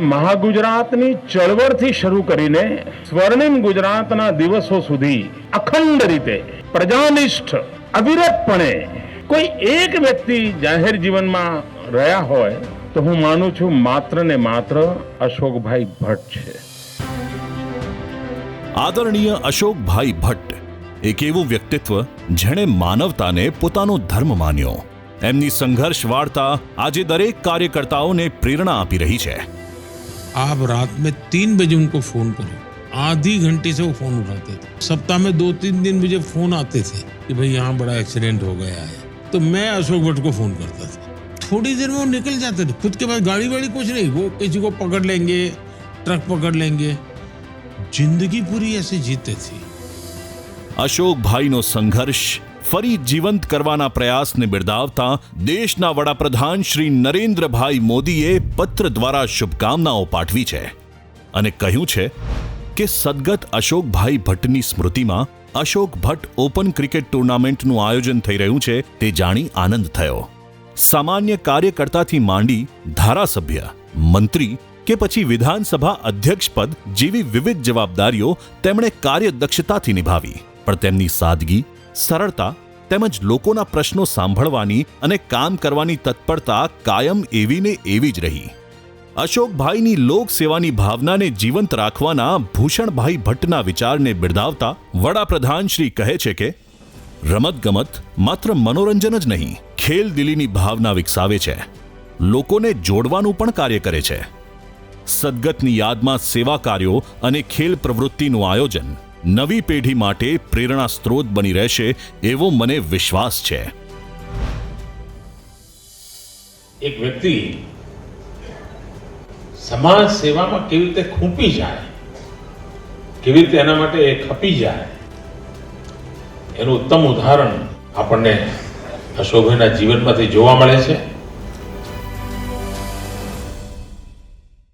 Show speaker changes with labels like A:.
A: મહાગુજરાતની ચળવળથી શરૂ કરીને સ્વર્ણિમ ગુજરાતના દિવસો સુધી અખંડ રીતે પ્રજાનિષ્ઠ, અવિરતપણે કોઈ એક વ્યક્તિ જાહેર જીવનમાં રહ્યા હોય તો હું માનું છું માત્ર ને માત્ર અશોકભાઈ ભટ્ટ છે.
B: આદરણીય અશોકભાઈ ભટ્ટ, એક એવું વ્યક્તિત્વ જેણે માનવતાને પોતાનો ધર્મ માન્યો. એમની સંઘર્ષ વાર્તા આજે દરેક કાર્યકર્તાઓને પ્રેરણા આપી રહી છે.
C: आप रात में तीन बजे उनको फ़ोन करो। आधी घंटे से वो फ़ोन उठाते थे। सप्ताह में दो तीन दिन मुझे फ़ोन आते थे कि भाई यहाँ बड़ा एक्सीडेंट हो गया है। तो मैं अशोक भट्ट को फ़ोन करता था। थोड़ी देर में वो निकल जाते थे। खुद के पास गाड़ी वाड़ी कुछ नहीं। वो किसी को पकड़ लेंगे, ट्रक पकड़ लेंगे। ज़िंदगी पूरी ऐसे जीते थे।
B: अशोक भाई नो संघर्ष ફરી જીવંત કરવાના પ્રયાસને બિરદાવતા દેશના વડાપ્રધાન શ્રી નરેન્દ્રભાઈ મોદીએ પત્ર દ્વારા શુભકામનાઓ પાઠવી છે અને કહ્યું છે કે સદગત અશોકભાઈ ભટ્ટની સ્મૃતિમાં અશોક ભટ્ટ ઓપન ક્રિકેટ ટુર્નામેન્ટનું આયોજન થઈ રહ્યું છે તે જાણી આનંદ થયો. સામાન્ય કાર્યકર્તાથી માંડી ધારાસભ્ય, મંત્રી કે પછી વિધાનસભા અધ્યક્ષ પદ જેવી વિવિધ જવાબદારીઓ તેમણે કાર્યદક્ષતાથી નિભાવી, પણ તેમની સાદગી સરળતા તેમજ લોકોના પ્રશ્નો સાંભળવાની અને કામ કરવાની તત્પરતા કાયમ એવી ને એવી જ રહી. અશોકભાઈની લોકસેવાની ભાવનાને જીવંત રાખવાના ભૂષણભાઈ ભટ્ટના વિચારને બિરદાવતા વડાપ્રધાન શ્રી કહે છે કે, રમતગમત માત્ર મનોરંજન જ નહીં ખેલદિલીની ભાવના વિકસાવે છે. લોકોને જોડવાનું પણ કાર્ય કરે છે. સદગતની યાદમાં સેવા કાર્યો અને ખેલ પ્રવૃત્તિનું આયોજન નવી પેઢી માટે પ્રેરણા સ્ત્રોત બની રહેશે એવો મને વિશ્વાસ છે.
D: એક વ્યક્તિ સમાજ સેવામાં કેવી રીતે ખૂંપી જાય, કેવી રીતે એના માટે ખપી જાય, એનું ઉત્તમ ઉદાહરણ આપણને અશોકભાઈના જીવનમાંથી જોવા મળે છે.